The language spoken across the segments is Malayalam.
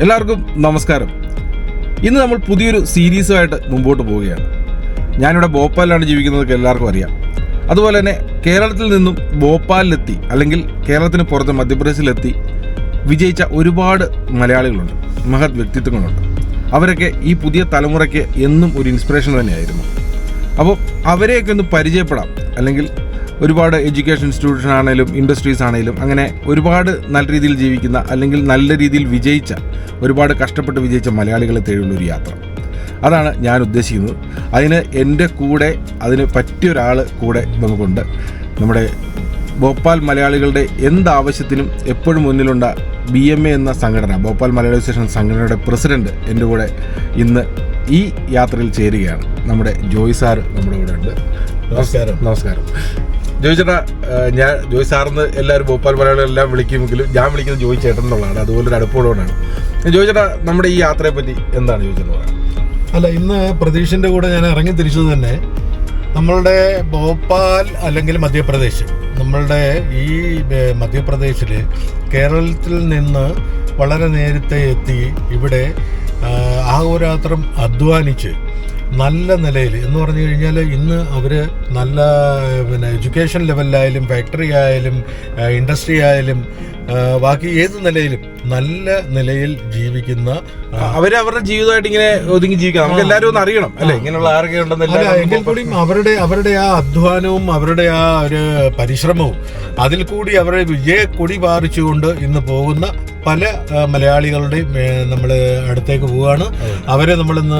എല്ലാവർക്കും നമസ്കാരം. ഇന്ന് നമ്മൾ പുതിയൊരു സീരീസുമായിട്ട് മുമ്പോട്ട് പോവുകയാണ്. ഞാനിവിടെ ഭോപ്പാലിലാണ് ജീവിക്കുന്നതൊക്കെ എല്ലാവർക്കും അറിയാം. അതുപോലെ തന്നെ കേരളത്തിൽ നിന്നും ഭോപ്പാലിലെത്തി അല്ലെങ്കിൽ കേരളത്തിന് പുറത്ത് മധ്യപ്രദേശിലെത്തി വിജയിച്ച ഒരുപാട് മലയാളികളുണ്ട് മഹത് വ്യക്തിത്വങ്ങളുണ്ട്. അവരൊക്കെ ഈ പുതിയ തലമുറയ്ക്ക് എന്നും ഒരു ഇൻസ്പിറേഷൻ തന്നെയായിരുന്നു. അപ്പോൾ അവരെയൊക്കെ ഒന്ന് പരിചയപ്പെടാം അല്ലെങ്കിൽ ഒരുപാട് എഡ്യൂക്കേഷൻ ഇൻസ്റ്റിറ്റ്യൂഷൻ ആണെങ്കിലും ഇൻഡസ്ട്രീസ് ആണെങ്കിലും അങ്ങനെ ഒരുപാട് നല്ല രീതിയിൽ ജീവിക്കുന്ന അല്ലെങ്കിൽ നല്ല രീതിയിൽ വിജയിച്ച ഒരുപാട് കഷ്ടപ്പെട്ട് വിജയിച്ച മലയാളികളെ തേടിയുള്ള ഒരു യാത്ര. അതാണ് ഞാൻ ഉദ്ദേശിക്കുന്നത്. അതിന് എന്റെ കൂടെ അതിന് പറ്റിയ ഒരാൾ കൂടെ നമുക്കുണ്ട്. നമ്മുടെ ഭോപ്പാൽ മലയാളികളുടെ എന്താവശ്യത്തിനും എപ്പോഴും മുന്നിലുണ്ട ബി എം എ എന്ന സംഘടന ഭോപ്പാൽ മലയാളി അസോസിയേഷൻ സംഘടനയുടെ പ്രസിഡന്റ് എന്റെ കൂടെ ഇന്ന് ഈ യാത്രയിൽ ചേരുകയാണ്. നമ്മുടെ ജോയ് സാർ നമ്മുടെ കൂടെ ഉണ്ട്. നമസ്കാരം. നമസ്കാരം. ജോയ് ചേട്ടാ ഏഹ് ഞാൻ ജോയ് സാറിന്ന് എല്ലാവരും ഭോപ്പാൽ മലയാളികളെല്ലാം വിളിക്കുമെങ്കിലും ഞാൻ വിളിക്കുന്നത് ജോയി ചേട്ടൻ എന്നുള്ളതാണ് അതുപോലെ ഒരു അടുപ്പോടുകൊണ്ടാണ് ജോയ് ചേട്ടാ നമ്മുടെ ഈ യാത്രയെ പറ്റി എന്താണ് ചോദിച്ചത് അല്ല ഇന്ന് പ്രതീക്ഷന്റെ കൂടെ ഞാൻ ഇറങ്ങി തിരിച്ചത് തന്നെ നമ്മളുടെ ഭോപ്പാൽ അല്ലെങ്കിൽ മധ്യപ്രദേശ്. നമ്മളുടെ ഈ മധ്യപ്രദേശിൽ കേരളത്തിൽ നിന്ന് വളരെ നേരത്തെ എത്തി ഇവിടെ ആഹോരാത്രം അധ്വാനിച്ച് നല്ല നിലയിൽ എന്ന് പറഞ്ഞു കഴിഞ്ഞാൽ ഇന്ന് അവർ നല്ല പിന്നെ എഡ്യൂക്കേഷൻ ലെവലിലായാലും ഫാക്ടറി ആയാലും ഇൻഡസ്ട്രി ആയാലും ബാക്കി ഏത് നിലയിലും നല്ല നിലയിൽ ജീവിക്കുന്ന അവരവരുടെ അവർ അവരുടെ ജീവിതമായിട്ട് ഇങ്ങനെ ഒതുങ്ങി ജീവിക്കണം. നമുക്ക് എല്ലാവരും ഒന്ന് അറിയണം അല്ലെ? ഇങ്ങനെയുള്ള ആരൊക്കെ ഉണ്ടെന്നല്ല എങ്കിൽ കൂടിയും അവരുടെ അവരുടെ ആ അധ്വാനവും അവരുടെ ആ ഒരു പരിശ്രമവും അതിൽ കൂടി അവരുടെ വിജയ കൊടി പാറിച്ചുകൊണ്ട് ഇന്ന് പോകുന്ന പല മലയാളികളുടെയും നമ്മൾ അടുത്തേക്ക് പോവുകയാണ്. അവരെ നമ്മളിന്ന്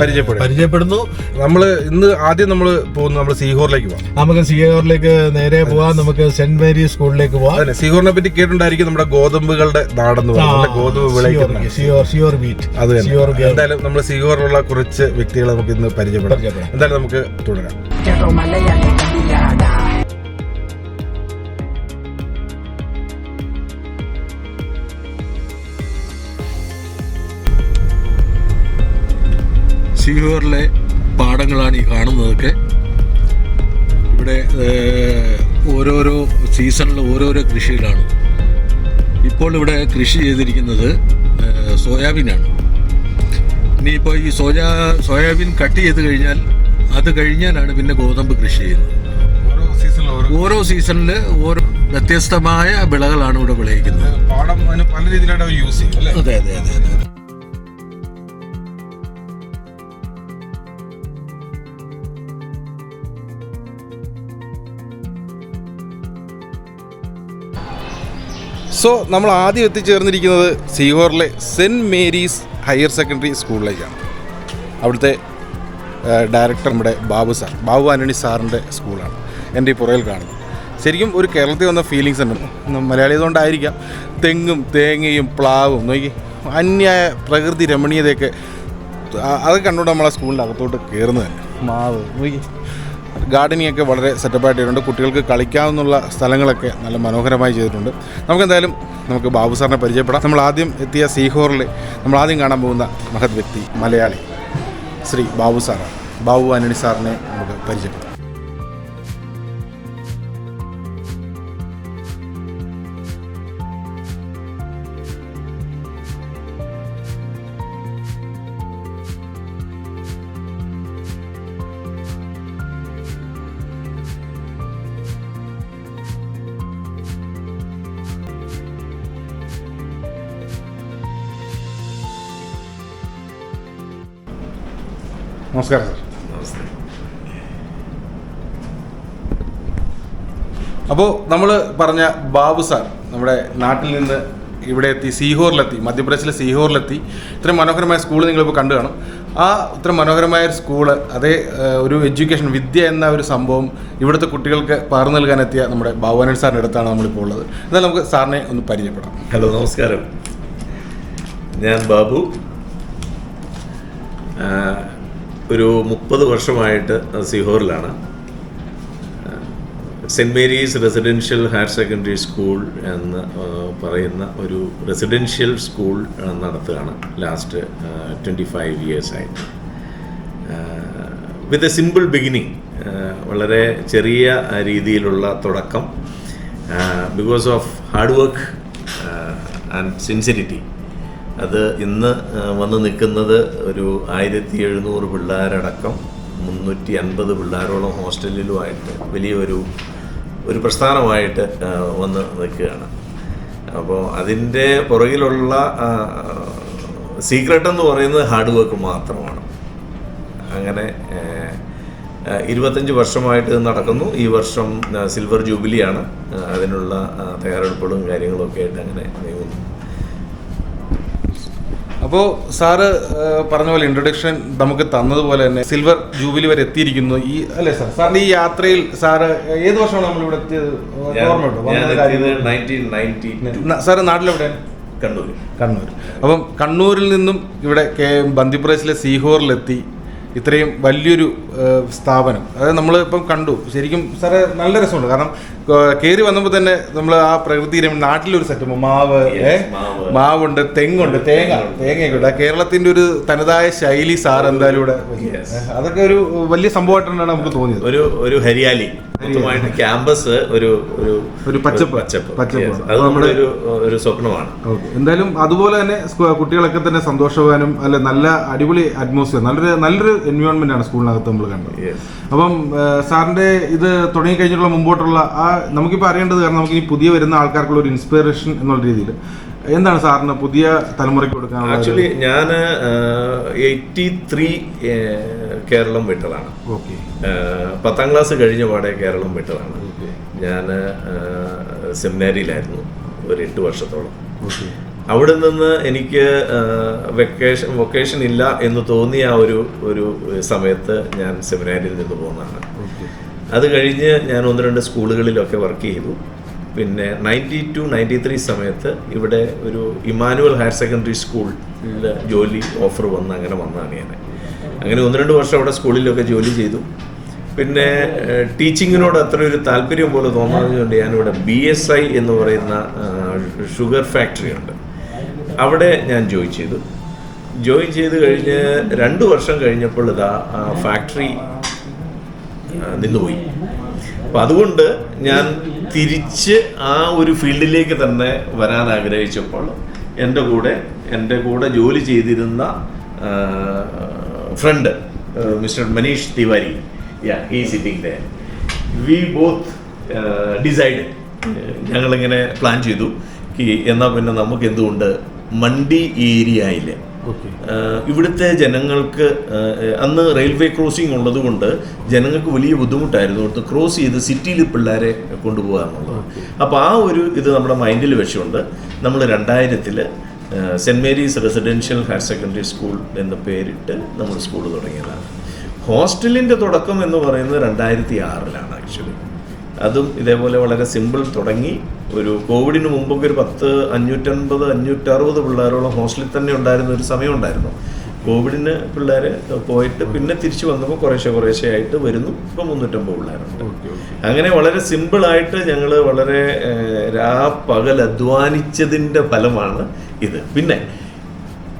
പരിചയപ്പെടും. പരിചയപ്പെടുന്നു. നമ്മൾ ഇന്ന് ആദ്യം നമ്മൾ പോകുന്നു നമ്മൾ സീഹോറിലേക്ക് പോകാം നമുക്ക് സീഹോറിലേക്ക് നേരെ പോവാം. നമുക്ക് സെന്റ് മേരീസ് സ്കൂളിലേക്ക് പോവാം. സീഹോറിനെ പറ്റി കേട്ടിട്ടുണ്ടായിരിക്കും നമ്മുടെ ഗോതമ്പുകളുടെ നാടെന്ന് പറയുന്നത്. ഗോതമ്പ് വിളയിക്കുന്ന സിയോർ സിയോർ ബീറ്റ് അത് തന്നെ. സിയോർ ഗേ- എന്തായാലും നമ്മൾ സിയോറിലുള്ള കുറച്ച് വ്യക്തികളെ നമുക്ക് ഇന്ന് പരിചയപ്പെടാം. എന്തായാലും നമുക്ക് തുടരാം. സിയോറിലെ പാടങ്ങളാണ് ഈ കാണുന്നതൊക്കെ. ഇവിടെ ഏഹ്, ഓരോരോ സീസണിൽ ഓരോരോ കൃഷികളാണ്. ഇപ്പോൾ ഇവിടെ കൃഷി ചെയ്തിരിക്കുന്നത് സോയാബീനാണ്. ഇനിയിപ്പോൾ ഈ സോയാ സോയാബീൻ കട്ട് ചെയ്ത് കഴിഞ്ഞാൽ അത് കഴിഞ്ഞാലാണ് പിന്നെ ഗോതമ്പ് കൃഷി ചെയ്യുന്നത്. ഓരോ സീസണിലും ഓരോ ഓരോ സീസണിൽ ഓരോ വ്യത്യസ്തമായ വിളകളാണ് ഇവിടെ വിളയിക്കുന്നത്. പാടം അതിന് പല രീതിയിലാണ് യൂസ് ചെയ്യും അല്ലേ? അതെ അതെ അതെ അതെ. സോ നമ്മൾ ആദ്യം എത്തിച്ചേർന്നിരിക്കുന്നത് സീഹോറിലെ സെന്റ് മേരീസ് ഹയർ സെക്കൻഡറി സ്കൂളിലേക്കാണ്. അവിടുത്തെ ഡയറക്ടർ നമ്മുടെ ബാബു സാർ ബാബു ആന്റണി സാറിന്റെ സ്കൂളാണ് എന്റെ ഈ പുറകിൽ കാണുന്നത്. ശരിക്കും ഒരു കേരളത്തിൽ വന്ന ഫീലിങ്സ് ഉണ്ട്. ന- മലയാളി ആയതുകൊണ്ടായിരിക്കാം. തെങ്ങും തേങ്ങയും പ്ലാവും നോക്കി അന്യായ പ്രകൃതി രമണീയതയൊക്കെ അത് കണ്ടുകൊണ്ട് നമ്മളെ സ്കൂളിന്റെ അകത്തോട്ട് കയറുന്നത് തന്നെ. മാവ് നോക്കി. ഗാർഡനിങ് ഒക്കെ വളരെ സെറ്റപ്പായിട്ട് ചെയ്തിട്ടുണ്ട് കുട്ടികൾക്ക് കളിക്കാവുന്ന സ്ഥലങ്ങളൊക്കെ നല്ല മനോഹരമായി ചെയ്തിട്ടുണ്ട്. നമുക്കെന്തായാലും നമുക്ക് ബാബു സാറിനെ പരിചയപ്പെടാം. നമ്മൾ ആദ്യം എത്തിയ സീഹോറിൽ നമ്മൾ ആദ്യം കാണാൻ പോകുന്ന മഹത് വ്യക്തി മലയാളി ശ്രീ ബാബു സാറാണ്. ബാബു ആന്റണി സാറിനെ നമുക്ക് പരിചയപ്പെടാം നമസ്കാരം സാർ അപ്പോൾ നമ്മൾ പറഞ്ഞ ബാബു സാർ നമ്മുടെ നാട്ടിൽ നിന്ന് ഇവിടെ എത്തി സീഹോറിലെത്തി മധ്യപ്രദേശിലെ സീഹോറിലെത്തി. ഇത്രയും മനോഹരമായ സ്കൂൾ നിങ്ങളിപ്പോൾ കണ്ടു കാണും. ആ ഇത്ര മനോഹരമായ ഒരു സ്കൂൾ അതേ ഒരു എഡ്യൂക്കേഷൻ വിദ്യ എന്ന ഒരു സംഭവം ഇവിടുത്തെ കുട്ടികൾക്ക് പകർന്നു നൽകാനെത്തിയ നമ്മുടെ ബാബുവാനൻ സാറിന്റെ അടുത്താണ് നമ്മളിപ്പോൾ ഉള്ളത്. എന്നാൽ നമുക്ക് സാറിനെ ഒന്ന് പരിചയപ്പെടാം. ഹലോ നമസ്കാരം. ഞാൻ ബാബു. ഒരു മുപ്പത് വർഷമായിട്ട് സിഹോറിലാണ്. Saint Mary's residential higher secondary school എന്ന് പറയുന്ന ഒരു റെസിഡൻഷ്യൽ സ്കൂൾ നടത്തുകയാണ്. ലാസ്റ്റ് ട്വന്റി ഫൈവ് ഇയേഴ്സായിട്ട് വിത്ത് എ സിമ്പിൾ ബിഗിനിങ് വളരെ ചെറിയ രീതിയിലുള്ള തുടക്കം. Because of hard work and sincerity അത് ഇന്ന് വന്ന് നിൽക്കുന്നത് ഒരു ആയിരത്തി എഴുന്നൂറ് പിള്ളേരടക്കം മുന്നൂറ്റി അൻപത് പിള്ളേരോളം ഹോസ്റ്റലിലുമായിട്ട് വലിയൊരു ഒരു പ്രസ്ഥാനമായിട്ട് വന്ന് നിൽക്കുകയാണ്. അപ്പോൾ അതിന്റെ പുറകിലുള്ള സീക്രട്ട് എന്ന് പറയുന്നത് ഹാർഡ് വർക്ക് മാത്രമാണ്. അങ്ങനെ ഇരുപത്തഞ്ച് വർഷമായിട്ട് നടക്കുന്നു. ഈ വർഷം സിൽവർ ജൂബിലിയാണ് അതിനുള്ള തയ്യാറെടുപ്പുകളും കാര്യങ്ങളും ഒക്കെ ആയിട്ട് അങ്ങനെ നീങ്ങുന്നു. അപ്പോൾ സാറ് പറഞ്ഞ പോലെ ഇൻട്രൊഡക്ഷൻ നമുക്ക് തന്നതുപോലെ തന്നെ സിൽവർ ജൂബിലി വരെ എത്തിയിരിക്കുന്നു. ഈ അല്ലേ സാർ? സാറിന്റെ ഈ യാത്രയിൽ സാറ് ഏത് വർഷമാണ് നമ്മൾ ഇവിടെ എത്തിയത്? സാറ് നാട്ടിലെവിടെ? കണ്ണൂർ കണ്ണൂർ അപ്പം കണ്ണൂരിൽ നിന്നും ഇവിടെ കെ ബന്ദിപ്രദേശിലെ സീഹോറിലെത്തി. ഇത്രയും വലിയൊരു സ്ഥാപനം. അതായത് നമ്മൾ ഇപ്പം കണ്ടു. ശരിക്കും സാറേ നല്ല രസമുണ്ട്. കാരണം കയറി വന്നപ്പോൾ തന്നെ നമ്മൾ ആ പ്രകൃതി നാട്ടിലൊരു സെറ്റപ്പ് മാവ്. മാവുണ്ട് തെങ്ങുണ്ട് തേങ്ങ തേങ്ങയൊക്കെ ഉണ്ട്. ആ കേരളത്തിന്റെ ഒരു തനതായ ശൈലി സാർ എന്തായാലും ഇവിടെ അതൊക്കെ ഒരു വലിയ സംഭവമായിട്ടാണ് നമുക്ക് തോന്നിയത്. ഒരു ഒരു ഹരിയാലി. മൊത്തമായിട്ട് ക്യാമ്പസ് ഒരു ഒരു ഒരു പച്ചപ്പ്. പച്ചപ്പ്. പച്ചപ്പ്. അത് നമ്മുടെ ഒരു ഒരു സ്വപ്നമാണ് എന്തായാലും അതുപോലെ തന്നെ കുട്ടികളൊക്കെ തന്നെ സന്തോഷവാനും അല്ല നല്ല അടിപൊളി അറ്റ്മോസ്ഫിയർ നല്ലൊരു നല്ലൊരു എൻവയോൺമെന്റ് ആണ് സ്കൂളിനകത്ത്. നമ്മൾ കണ്ടത്. അപ്പം സാറിന്റെ ഇത് തുടങ്ങി കഴിഞ്ഞിട്ടുള്ള മുമ്പോട്ടുള്ള ആ നമുക്കിപ്പോൾ അറിയേണ്ടത് കാരണം നമുക്ക് ഈ പുതിയ വരുന്ന ആൾക്കാർക്കുള്ള ഒരു ഇൻസ്പിറേഷൻ എന്നുള്ള രീതിയിൽ. എന്താണ് സാറിന് പുതിയ തലമുറയ്ക്ക് കൊടുക്കാൻ ആക്ച്വലി ഞാൻ എയ്റ്റി ത്രീ കേരളം വിട്ടതാണ്. ഓക്കെ പത്താം ക്ലാസ് കഴിഞ്ഞ പാടെ കേരളം വിട്ടതാണ്. ഞാൻ സെമിനാരിയിലായിരുന്നു ഒരു എട്ട് വർഷത്തോളം. അവിടെ നിന്ന് എനിക്ക് വെക്കേഷൻ വൊക്കേഷൻ ഇല്ല എന്ന് തോന്നിയ ആ ഒരു ഒരു സമയത്ത് ഞാൻ സെമിനാരിയിൽ നിന്ന് പോകുന്നതാണ് അത് കഴിഞ്ഞ് ഞാൻ ഒന്ന് രണ്ട് സ്കൂളുകളിലൊക്കെ വർക്ക് ചെയ്തു. പിന്നെ നയന്റി ടു നയന്റി ത്രീ സമയത്ത് ഇവിടെ ഒരു ഇമാനുവൽ ഹയർ സെക്കൻഡറി സ്കൂളിൽ ജോലി ഓഫർ വന്ന് അങ്ങനെ വന്നതാണ് ഞാൻ. അങ്ങനെ ഒന്ന് രണ്ട് വർഷം അവിടെ സ്കൂളിലൊക്കെ ജോലി ചെയ്തു. പിന്നെ ടീച്ചിങ്ങിനോട് അത്ര ഒരു താല്പര്യം പോലെ തോന്നാതുകൊണ്ട് ഞാനിവിടെ ബി എസ് ഐ എന്ന് പറയുന്ന ഷുഗർ ഫാക്ടറി ഉണ്ട്. അവിടെ ഞാൻ ജോയിൻ ചെയ്തു. ജോയിൻ ചെയ്ത് കഴിഞ്ഞ് രണ്ട് വർഷം കഴിഞ്ഞപ്പോൾ ഇതാ ഫാക്ടറി നിന്നുപോയി. അപ്പം അതുകൊണ്ട് ഞാൻ തിരിച്ച് ആ ഒരു ഫീൽഡിലേക്ക് തന്നെ വരാൻ ആഗ്രഹിച്ചപ്പോൾ എന്റെ കൂടെ എന്റെ കൂടെ ജോലി ചെയ്തിരുന്ന friend mister Manish Tiwari. Yeah ഈ sitting they we both decide ഞങ്ങളിങ്ങനെ പ്ലാൻ ചെയ്തു. എന്നാൽ പിന്നെ നമുക്ക് എന്തുകൊണ്ട് മണ്ടി ഏരിയയിൽ ഓക്കെ. ഇവിടുത്തെ ജനങ്ങൾക്ക് അന്ന് റെയിൽവേ ക്രോസിംഗ് ഉള്ളതുകൊണ്ട് ജനങ്ങൾക്ക് വലിയ ബുദ്ധിമുട്ടായിരുന്നു. ഇവിടുത്തെ ക്രോസ് ചെയ്ത് സിറ്റിയിൽ പിള്ളേരെ കൊണ്ടുപോകുക എന്നുള്ളത് അപ്പോൾ ആ ഒരു ഇത് നമ്മുടെ മൈൻഡിൽ വെച്ചുകൊണ്ട് നമ്മൾ രണ്ടായിരത്തിൽ saint Mary's residential higher secondary school എന്ന പേരിട്ട് നമ്മൾ സ്കൂൾ തുടങ്ങിയതാണ്. ഹോസ്റ്റലിന്റെ തുടക്കം എന്ന് പറയുന്നത് രണ്ടായിരത്തി ആറിലാണ് ആക്ച്വലി. അതും ഇതേപോലെ വളരെ സിമ്പിൾ തുടങ്ങി. ഒരു കോവിഡിന് മുമ്പൊക്കെ ഒരു പത്ത് അഞ്ഞൂറ്റൻപത് അഞ്ഞൂറ്ററുപത് പിള്ളേരോളം ഹോസ്റ്റലിൽ തന്നെ ഉണ്ടായിരുന്ന ഒരു സമയം ഉണ്ടായിരുന്നു കോവിഡിന് പിള്ളേർ പോയിട്ട് പിന്നെ തിരിച്ചു വന്നപ്പോൾ കുറേശ്ശെ കുറേശ്ശെ ആയിട്ട് വരുന്നു. ഇപ്പോൾ മുന്നൂറ്റമ്പത് പിള്ളേരുണ്ട്. അങ്ങനെ വളരെ സിമ്പിളായിട്ട് ഞങ്ങൾ വളരെ രാ പകൽ അധ്വാനിച്ചതിന്റെ ഫലമാണ് ഇത്. പിന്നെ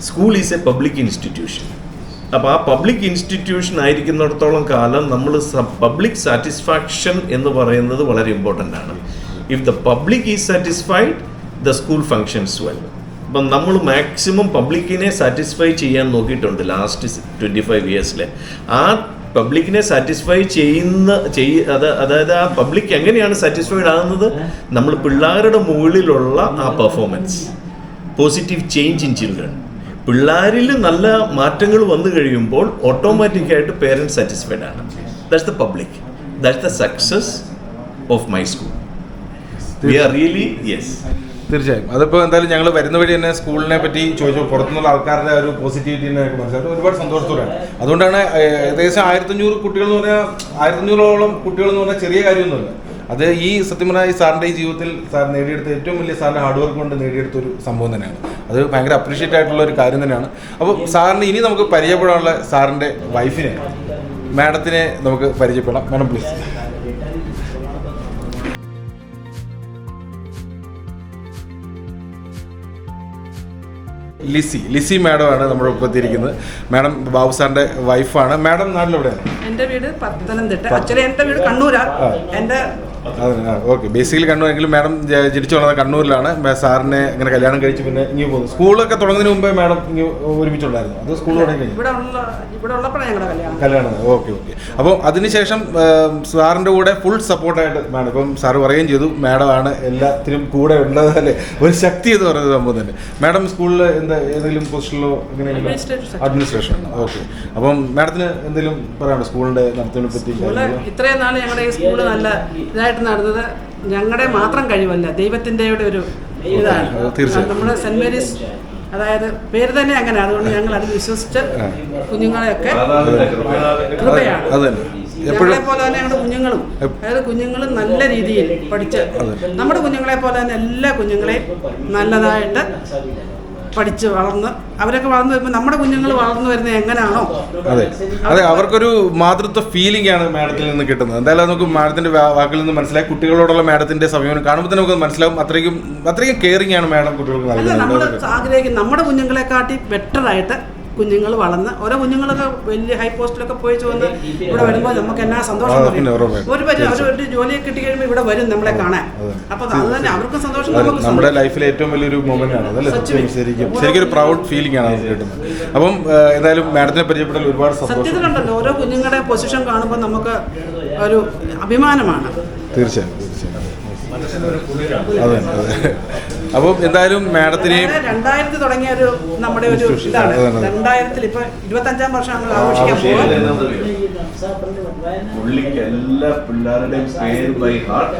school is a public institution. അപ്പോൾ ആ പബ്ലിക് ഇൻസ്റ്റിറ്റ്യൂഷൻ ആയിരിക്കുന്നിടത്തോളം കാലം നമ്മൾ പബ്ലിക് സാറ്റിസ്ഫാക്ഷൻ എന്ന് പറയുന്നത് വളരെ ഇമ്പോർട്ടന്റ് ആണ്. If the public is satisfied the school functions well അപ്പം നമ്മൾ മാക്സിമം പബ്ലിക്കിനെ സാറ്റിസ്ഫൈ ചെയ്യാൻ നോക്കിയിട്ടുണ്ട് ലാസ്റ്റ് ട്വന്റി ഫൈവ് ഇയേഴ്സിൽ ആ പബ്ലിക്കിനെ സാറ്റിസ്ഫൈ ചെയ്യുന്ന ചെയ് അത് അതായത് ആ പബ്ലിക് എങ്ങനെയാണ് സാറ്റിസ്ഫൈഡ് ആകുന്നത്? നമ്മൾ പിള്ളേരുടെ മുകളിലുള്ള ആ performance positive change in children പിള്ളേരിൽ നല്ല മാറ്റങ്ങൾ വന്നു കഴിയുമ്പോൾ ഓട്ടോമാറ്റിക്കായിട്ട് പേരൻസ് സാറ്റിസ്ഫൈഡ് ആണ്. That's the public that's the success of my school we really തീർച്ചയായും. അതിപ്പോൾ എന്തായാലും ഞങ്ങൾ വരുന്ന വഴി തന്നെ സ്കൂളിനെ പറ്റി ചോദിച്ചു പുറത്തുനിന്നുള്ള ആൾക്കാരുടെ ഒരു പോസിറ്റിവിറ്റിനെ മനസ്സിലാക്കി ഒരുപാട് സന്തോഷത്തോടെയാണ്. അതുകൊണ്ടാണ് ഏകദേശം ആയിരത്തഞ്ഞൂറ് കുട്ടികൾ എന്ന് പറഞ്ഞാൽ ആയിരത്തഞ്ഞൂറോളം കുട്ടികൾ എന്ന് പറഞ്ഞാൽ ചെറിയ കാര്യമൊന്നുമില്ല. അത് ഈ സത്യം പറഞ്ഞാൽ ഈ സാറിന്റെ ഈ ജീവിതത്തിൽ സാർ നേടിയെടുത്ത ഏറ്റവും വലിയ സാറിന്റെ ഹാർഡ് വർക്ക് കൊണ്ട് നേടിയെടുത്ത ഒരു സംഭവം തന്നെയാണ്. അത് ഭയങ്കര അപ്രീഷിയേറ്റ് ആയിട്ടുള്ള ഒരു കാര്യം തന്നെയാണ്. അപ്പോൾ സാറിന് ഇനി നമുക്ക് പരിചയപ്പെടാനുള്ള സാറിന്റെ വൈഫിനെ മാഡത്തിനെ നമുക്ക് പരിചയപ്പെടാം. മാഡം പ്ലീസ് ലിസി ലിസി മാഡമാണ് നമ്മുടെ ഒപ്പം എത്തിയിരിക്കുന്നത്. മാഡം ബാബു സാറിന്റെ വൈഫാണ് മാഡം നാട്ടിലെവിടെയാണ്? എന്റെ വീട് പത്തനംതിട്ട. ആക്ച്വലി എന്റെ വീട് കണ്ണൂരാ. എന്റെ അതെ ഓക്കെ ബേസിക്കലി കണ്ണൂരെങ്കിലും മാഡം ജനിച്ചു വളർന്ന കണ്ണൂരിലാണ്. സാറിനെ അങ്ങനെ കല്യാണം കഴിച്ച് പിന്നെ ഇങ്ങനെ പോകുന്നു. സ്കൂളൊക്കെ തുടങ്ങുന്നതിന് മുമ്പേ മാഡം ഇങ്ങനെ ഒരുമിച്ചുണ്ടായിരുന്നു. അത് സ്കൂൾ തുടങ്ങി കല്യാണം. ഓക്കെ ഓക്കെ അപ്പോൾ അതിനുശേഷം സാറിന്റെ കൂടെ ഫുൾ സപ്പോർട്ടായിട്ട് മാഡം ഇപ്പം സാറ് പറയുകയും ചെയ്തു മാഡമാണ് എല്ലാത്തിനും കൂടെ ഉള്ളത് അല്ലേ? ഒരു ശക്തി എന്ന് പറയുന്നത് സംഭവം തന്നെ. മാഡം സ്കൂളിൽ എന്താ ഏതെങ്കിലും പൊസിഷനിലോ Administrative അഡ്മിനിസ്ട്രേഷൻ ഓക്കെ അപ്പം മാഡത്തിന് എന്തെങ്കിലും പറയാനുള്ള സ്കൂളിന്റെ നടത്തിനെ പറ്റി ഇത്രയും നാൾ ഞങ്ങളുടെ ഈ സ്കൂൾ നല്ല ഇതായിട്ട് നടന്നത് ഞങ്ങളുടെ മാത്രം കഴിവല്ല ദൈവത്തിന്റെ ഒരു ഇതാണ്. നമ്മുടെ സെന്റ് മേരീസ് അതായത് പേര് തന്നെ അങ്ങനെ അതുകൊണ്ട് ഞങ്ങൾ അത് വിശ്വസിച്ച് കുഞ്ഞുങ്ങളെയൊക്കെ കൃപയാണ്. ഞങ്ങളെ പോലെ തന്നെ ഞങ്ങളുടെ കുഞ്ഞുങ്ങളും അതായത് കുഞ്ഞുങ്ങളും നല്ല രീതിയിൽ പഠിച്ച് നമ്മുടെ കുഞ്ഞുങ്ങളെ പോലെ തന്നെ എല്ലാ കുഞ്ഞുങ്ങളെയും നല്ലതായിട്ട് പഠിച്ച് വളർന്ന് അവരൊക്കെ വളർന്നു വരുമ്പോൾ നമ്മുടെ കുഞ്ഞുങ്ങൾ വളർന്നു വരുന്നത് എങ്ങനെയാണോ അതെ. അതെ അവർക്കൊരു മാതൃത്വ ഫീലിംഗ് ആണ് മാഡത്തിൽ നിന്ന് കിട്ടുന്നത്. എന്തായാലും നമുക്ക് മാഡത്തിന്റെ വാക്കിൽ നിന്ന് മനസ്സിലായി. കുട്ടികളോടുള്ള മാഡത്തിന്റെ സമീപനം കാണുമ്പോൾ തന്നെ നമുക്ക് മനസ്സിലാവും. അത്രയ്ക്കും അത്രയ്ക്കും കെയറിംഗ് ആണ് മാഡം കുട്ടികൾക്ക് നമ്മൾ നൽകുന്നത്. ആഗ്രഹിക്കും നമ്മുടെ കുഞ്ഞുങ്ങളെക്കാട്ടി ബെറ്ററായിട്ട് കുഞ്ഞുങ്ങൾ വളർന്ന് ഓരോ കുഞ്ഞുങ്ങളൊക്കെ വലിയ ഹൈ പോസ്റ്റിലൊക്കെ പോയി ചോന്ന് ഇവിടെ വരുമ്പോൾ നമുക്ക് എന്നാ സന്തോഷം. ഒരു പരി അവർ ഒരു ജോലിയൊക്കെ കിട്ടി കഴിയുമ്പോൾ ഇവിടെ വരും നമ്മളെ കാണാൻ. അപ്പൊ അത് തന്നെ അവർക്കും സന്തോഷം നമ്മുടെ. ലൈഫിലെ ഏറ്റവും വലിയൊരു മൊമെന്റ് ആണ്. അതല്ലേ. ശരിക്കും. ശരിക്കും ഒരു പ്രൗഡ് ഫീലിംഗ് ആണ് കിട്ടുന്നത്. അപ്പം എന്തായാലും മാഡത്തിനെ പരിചയപ്പെട്ടാൽ ഒരുപാട് സത്യത്തിലുണ്ടല്ലോ ഓരോ കുഞ്ഞുങ്ങളുടെ പൊസിഷൻ കാണുമ്പോൾ നമുക്ക് ഒരു അഭിമാനമാണ്. തീർച്ചയായും. അതെ അതെ. അപ്പോൾ എന്തായാലും മാഡത്തിനെയും രണ്ടായിരത്തി തുടങ്ങിയ ഒരു നമ്മുടെ ഒരു ഇതാണ്. രണ്ടായിരത്തിൽ ഇപ്പൊ ഇരുപത്തഞ്ചാം വർഷം നമ്മൾ ആഘോഷിക്കാൻ പുള്ളിക്ക് എല്ലാ പിള്ളേരുടെയും പേര് ബൈ ഹാർട്ട്.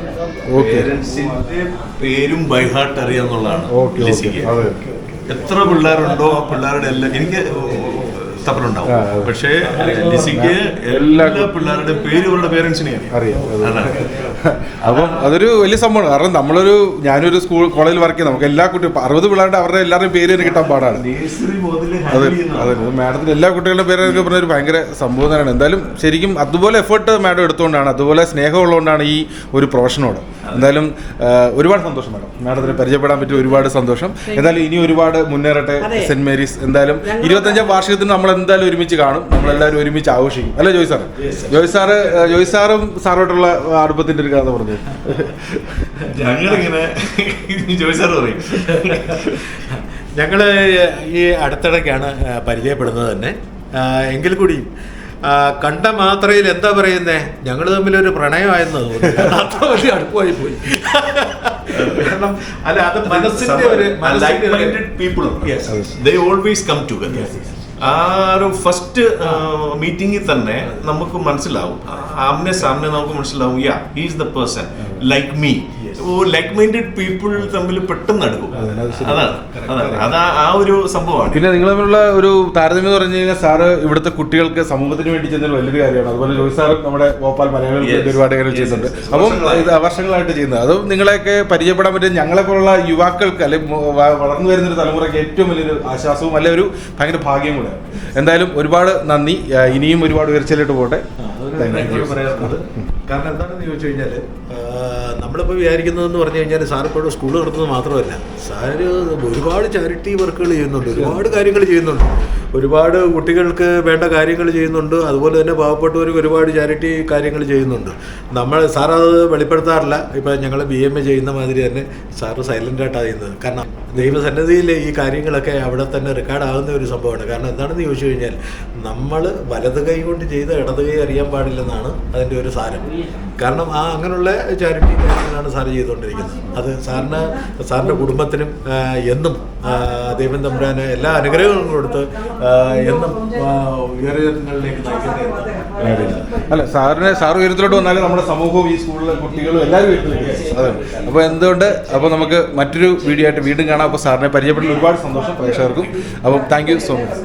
പേരൻസിന്റെ പേരും ബൈ ഹാർട്ട് അറിയാന്നുള്ളതാണ് എത്ര പിള്ളേരുണ്ടോ ആ പിള്ളേരുടെ എല്ലാം എനിക്ക് തപ്പലുണ്ടാവും. പക്ഷേ ലിസിക്ക് എല്ലാ പിള്ളേരുടെ പേര് ഇവരുടെ പേരൻസിനെ അറിയാം അപ്പം അതൊരു വലിയ സംഭവമാണ്. കാരണം നമ്മളൊരു ഞാനൊരു സ്കൂൾ കോളേജിൽ വർക്ക് ചെയ്യുന്ന നമുക്ക് എല്ലാ കുട്ടികളും അറുപത് പിള്ളേരുടെ അവരുടെ എല്ലാവരുടെയും പേര് തന്നെ കിട്ടാൻ പാടാണ്. അതെ അതെ മാഡത്തിന് എല്ലാ കുട്ടികളുടെ പേരൊക്കെ പറഞ്ഞ ഒരു ഭയങ്കര സംഭവം തന്നെയാണ്. എന്തായാലും ശരിക്കും അതുപോലെ എഫേർട്ട് മാഡം എടുത്തുകൊണ്ടാണ് അതുപോലെ സ്നേഹമുള്ളതുകൊണ്ടാണ് ഈ ഒരു പ്രൊഫഷനോട് എന്തായാലും ഒരുപാട് സന്തോഷം മാഡം. മാഡത്തിന് പരിചയപ്പെടാൻ പറ്റിയ ഒരുപാട് സന്തോഷം. എന്തായാലും ഇനി ഒരുപാട് മുന്നേറട്ടെ സെന്റ് മേരീസ്. എന്തായാലും ഇരുപത്തഞ്ചാം വാർഷികത്തിന് നമ്മൾ എന്തായാലും ഒരുമിച്ച് കാണും. നമ്മളെല്ലാവരും ഒരുമിച്ച് ആഘോഷിക്കും. അല്ലേ ജോയ് സാർ ജോയ് സാറ് ജോയ് സാറും സാറോട്ടുള്ള അടുപ്പത്തിന്റെ ഒരു കഥ പറഞ്ഞു. ഞങ്ങളിങ്ങനെ ജോയ് സാർ പറയും. ഞങ്ങൾ ഈ അടുത്തിടയ്ക്കാണ് പരിചയപ്പെടുന്നത് തന്നെ. എങ്കിൽ കൂടി കണ്ട മാത്രയിൽ എന്താ പറയുന്നേ? ഞങ്ങൾ തമ്മിലൊരു പ്രണയമായെന്ന് തോന്നുന്നു. അത്ര വലിയ അടുപ്പമായി പോയി. കാരണം അല്ല അത് മനസ്സിന്റെ ഒരു ഒരു- people they always come together ആ ഒരു ഫസ്റ്റ് മീറ്റിംഗിൽ തന്നെ നമുക്ക് മനസ്സിലാവും. ആംനെ സാമിനെ നമുക്ക് മനസ്സിലാവും. Yeah he's the person like me like minded people തമ്മിൽ പെട്ടെന്ന് അടുക്കും. അതാണ് അതാണ്. അതാ ആ ഒരു സംഭവമാണ്. പിന്നെ നിങ്ങൾ തമ്മിലുള്ള ഒരു താരതമ്യം എന്ന് പറഞ്ഞു കഴിഞ്ഞാൽ സാറ് ഇവിടുത്തെ കുട്ടികൾക്ക് സമൂഹത്തിന് വേണ്ടി ചെയ്യുന്ന വലിയ വലിയൊരു കാര്യമാണ്. അതുപോലെ ജോയ് സാറും നമ്മുടെ ഗോപാൽ മലയാളികൾക്ക് ഒരുപാട് കാര്യങ്ങൾ ചെയ്യുന്നുണ്ട്. അപ്പം ഇത് വർഷങ്ങളായിട്ട് ചെയ്യുന്നത്. അതും നിങ്ങളെയൊക്കെ പരിചയപ്പെടാൻ പറ്റും ഞങ്ങളെ പോലുള്ള യുവാക്കൾക്ക് അല്ലെങ്കിൽ വളർന്നു വരുന്ന ഒരു തലമുറയ്ക്ക് ഏറ്റവും വലിയൊരു ആശ്വാസവും അല്ലെ ഒരു ഭയങ്കര ഭാഗ്യം കൂടെ. എന്തായാലും ഒരുപാട് നന്ദി. ഇനിയും ഒരുപാട് ഉയർച്ചയിലോട്ട് പോട്ടെ പറയാനുള്ളത് കാരണം എന്താണെന്ന് ചോദിച്ചു കഴിഞ്ഞാൽ നമ്മളിപ്പോൾ വിചാരിക്കുന്നതെന്ന് പറഞ്ഞു കഴിഞ്ഞാൽ സാർ ഇപ്പോഴും സ്കൂൾ നടത്തുന്നത് മാത്രമല്ല. സാർ ഒരുപാട് ചാരിറ്റി വർക്കുകൾ ചെയ്യുന്നുണ്ട് ഒരുപാട് കാര്യങ്ങൾ ചെയ്യുന്നുണ്ട്. ഒരുപാട് കുട്ടികൾക്ക് വേണ്ട കാര്യങ്ങൾ ചെയ്യുന്നുണ്ട് അതുപോലെ തന്നെ പാവപ്പെട്ടവർക്ക് ഒരുപാട് ചാരിറ്റി കാര്യങ്ങൾ ചെയ്യുന്നുണ്ട്. നമ്മൾ സാർ അത് വെളിപ്പെടുത്താറില്ല. ഇപ്പം ഞങ്ങൾ ബി എം എ ചെയ്യുന്ന മാതിരി തന്നെ സാറ് സൈലന്റായിട്ടാണ് ചെയ്യുന്നത്. കാരണം ദൈവസന്നിധിയിൽ ഈ കാര്യങ്ങളൊക്കെ അവിടെ തന്നെ റെക്കോർഡ് ആകുന്ന ഒരു സംഭവമാണ്. കാരണം എന്താണെന്ന് ചോദിച്ചു കഴിഞ്ഞാൽ നമ്മൾ വലത് കൈ കൊണ്ട് ചെയ്ത ഇടത് കൈ അറിയാൻ പാടില്ലെന്നാണ് അതിന്റെ ഒരു സാരം. കാരണം ആ അങ്ങനെയുള്ള ചാരിറ്റി കാര്യങ്ങളാണ് സാർ ചെയ്തുകൊണ്ടിരിക്കുന്നത്. അത് സാറിന് സാറിന്റെ കുടുംബത്തിനും എന്നും ദൈവം തമ്പുരാന് എല്ലാ അനുഗ്രഹങ്ങളും കൊടുത്ത് എന്നും ഉയരങ്ങളിലേക്ക് അല്ല സാറിന് സാർ ഉയരത്തിലോട്ട് വന്നാലും നമ്മുടെ സമൂഹവും ഈ സ്കൂളിലെ കുട്ടികളും എല്ലാവരും അതെ. അപ്പോൾ എന്തുകൊണ്ട് അപ്പോൾ നമുക്ക് മറ്റൊരു വീഡിയോ ആയിട്ട് വീണ്ടും കാണാം. അപ്പോൾ സാറിനെ പരിചയപ്പെടാൻ ഒരുപാട് സന്തോഷം പ്രേക്ഷകർക്കും. അപ്പം താങ്ക് സോ മച്ച്